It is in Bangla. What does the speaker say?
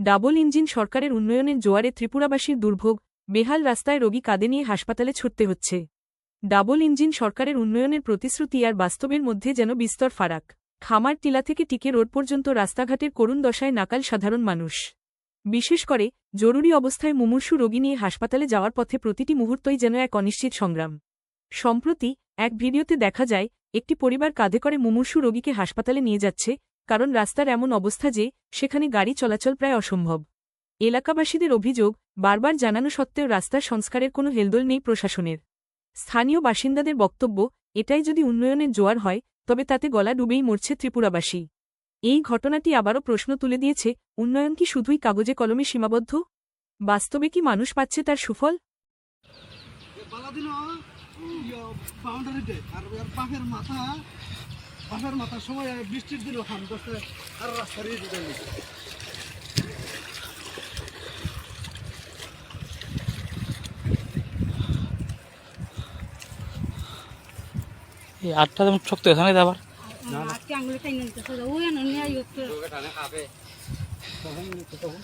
ডাবল ইঞ্জিন সরকারের উন্নয়নের জোয়ারে ত্রিপুরাবাসীর দুর্ভোগ, বেহাল রাস্তায় রোগী কাঁদে নিয়ে হাসপাতালে ছুটতে হচ্ছে। ডাবল ইঞ্জিন সরকারের উন্নয়নের প্রতিশ্রুতি আর বাস্তবের মধ্যে যেন বিস্তর ফারাক। খামার টিলা থেকে টিকে রোড পর্যন্ত রাস্তাঘাটের করুণ দশায় নাকাল সাধারণ মানুষ। বিশেষ করে, জরুরি অবস্থায় মুমূর্ষু রোগী নিয়ে হাসপাতালে যাওয়ার পথে প্রতিটি মুহূর্তই যেন এক অনিশ্চিত সংগ্রাম। সম্প্রতি, এক ভিডিওতে দেখা যায়, একটি পরিবার কাঁধে করে মুমূর্ষু রোগীকে হাসপাতালে নিয়ে যাচ্ছে কারণ রাস্তার এমন অবস্থা যে, সেখানে গাড়ি চলাচল প্রায় অসম্ভব। এলাকাবাসীদের অভিযোগ, বারবার জানানো সত্ত্বেও রাস্তার সংস্কারের কোনো হেলদোল নেই প্রশাসনের। স্থানীয় বাসিন্দাদের বক্তব্য, এটাই যদি উন্নয়নের জোয়ার হয়, তবে তাতে গলা ডুবেই মরছে ত্রিপুরাবাসী। এই ঘটনাটি আবারও প্রশ্ন তুলে দিয়েছে, উন্নয়ন কি শুধুই কাগজে কলমে সীমাবদ্ধ? বাস্তবে কি মানুষ পাচ্ছে তার সুফল? বাঁকের মাথার সময় বৃষ্টির দিন ওখান করতে আর রাস্তা দিয়ে দিতে এই আটটা যেমন শক্ত হয়েছে আবার? আঙুলে টাইনে নিয়ে তখন